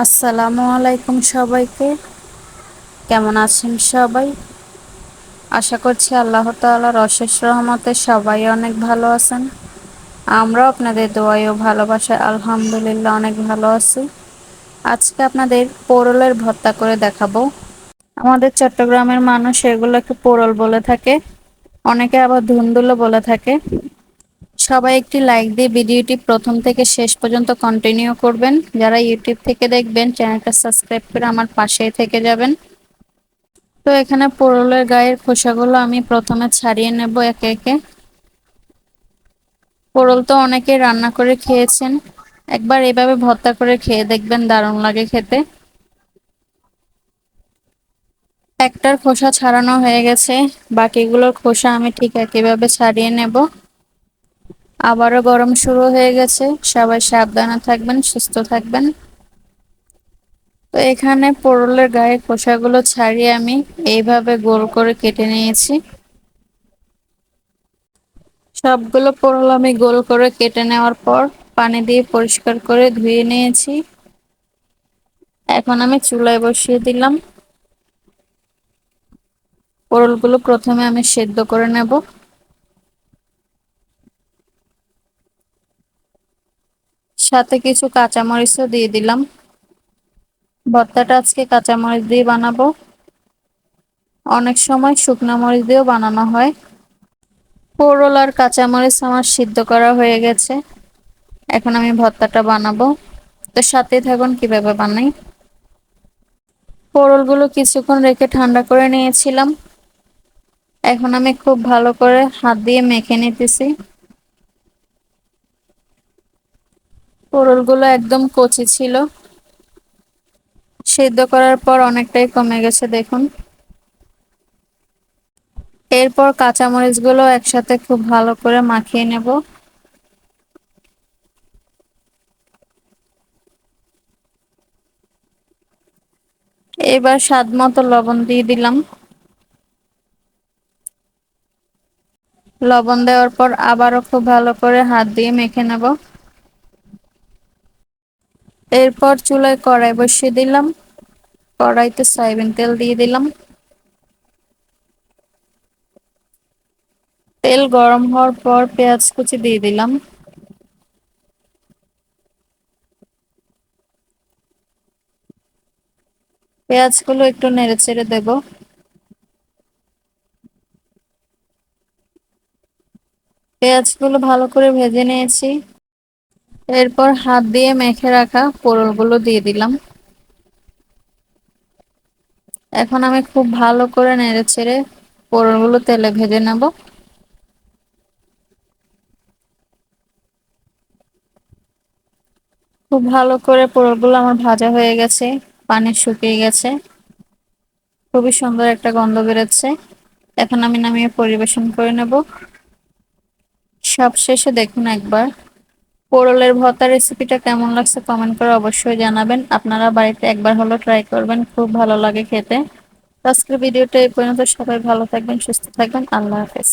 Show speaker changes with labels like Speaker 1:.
Speaker 1: আসসালামু আলাইকুম সবাইকে। কেমন আছেন সবাই? আশা করছি আল্লাহ তাআলার অশেষ রহমতে সবাই অনেক ভালো আছেন। আমরাও আপনাদের দোয়াই ও ভালোবাসায় আলহামদুলিল্লাহ অনেক ভালো আছি। আজকে আপনাদের পোরলের ভর্তা করে দেখাবো। আমাদের চট্টগ্রামের মানুষ এগুলোকে পোরল বলে থাকে, অনেকে আবার ধুন্দুলো বলে থাকে। সবাই একটি লাইক দিয়ে ভিডিওটি প্রথম থেকে শেষ পর্যন্ত কন্টিনিউ করবেন। যারা ইউটিউব থেকে দেখবেন, চ্যানেলটা সাবস্ক্রাইব করে আমার পাশেই থেকে যাবেন। তো এখানে পোরলের গায়ের খোসাগুলো আমি প্রথমে ছাড়িয়ে নেব একে একে। পোরল তো অনেকে রান্না করে খেয়েছেন। একবার এভাবে ভর্তা করে খেয়ে দেখবেন দারুণ লাগে খেতে। একটার খোসা ছাড়ানো হয়ে গেছে। বাকিগুলোর খোসা আমি ঠিক একইভাবে ছাড়িয়ে নেব। আবারও গরম শুরু হয়ে গেছে। সবাই সাবধানে থাকবেন, সুস্থ থাকবেন। তো এখানে পোড়লের গায়ে খোসাগুলো ছাড়িয়ে আমি এইভাবে গোল করে কেটে নিয়েছি। সবগুলো পোড়ল আমি গোল করে কেটে নেওয়ার পর পানি দিয়ে পরিষ্কার করে ধুয়ে নিয়েছি। এখন আমি চুলায় বসিয়ে দিলাম। পরলগুলো প্রথমে আমি সেদ্ধ করে নেব। সাথে কিছু কাঁচামরিচও দিয়ে দিলাম। ভর্তাটা আজকে কাঁচামরিচ দিয়ে বানাবো। অনেক সময় শুকনো মরিচ দিয়েও বানানো হয়। পোড়ল আর কাঁচামরিচ আমার সিদ্ধ করা হয়ে গেছে। এখন আমি ভর্তাটা বানাবো। তো সাথে থাকুন কীভাবে বানাই। পোড়লগুলো কিছুক্ষণ রেখে ঠান্ডা করে নিয়েছিলাম। এখন আমি খুব ভালো করে হাত দিয়ে মেখে নিতেছি। পোড়লগুলো একদম কচি ছিল। সিদ্ধ করার পর অনেকটাই কমে গেছে, দেখুন। এরপর কাঁচামরিচগুলো একসাথে খুব ভালো করে মাখিয়ে নেব। এবার স্বাদ মতো লবণ দিয়ে দিলাম। লবণ দেওয়ার পর আবারও খুব ভালো করে হাত দিয়ে মেখে নেব। এরপর চুলায় কড়াই বসিয়ে দিলাম। কড়াইতে সয়াবিন তেল দিয়ে দিলাম। তেল গরম হওয়ার পর পেঁয়াজ কুচি দিয়ে দিলাম। পেঁয়াজগুলো একটু নেড়ে চেড়ে দেব। পেঁয়াজগুলো ভালো করে ভেজে নিয়েছি। এরপর হাত দিয়ে মেখে রাখা পোড়লগুলো দিয়ে দিলাম। এখন আমি খুব ভালো করে নেড়ে ছেড়ে পোড়লগুলো তেলে ভেজে নেব। খুব ভালো করে পোড়লগুলো আমার ভাজা হয়ে গেছে, পানি শুকিয়ে গেছে। খুবই সুন্দর একটা গন্ধ বেরোচ্ছে। এখন আমি নামিয়ে পরিবেশন করে নেব। সব শেষে দেখুন একবার পোড়লের ভর্তা রেসিপিটা কেমন লাগছে কমেন্ট করে অবশ্যই জানাবেন। আপনারা বাড়িতে একবার হলো ট্রাই করবেন, খুব ভালো লাগে খেতে। আজকের ভিডিওটা এই পর্যন্ত, সবাই ভালো থাকবেন, সুস্থ থাকবেন, আল্লাহ হাফেজ।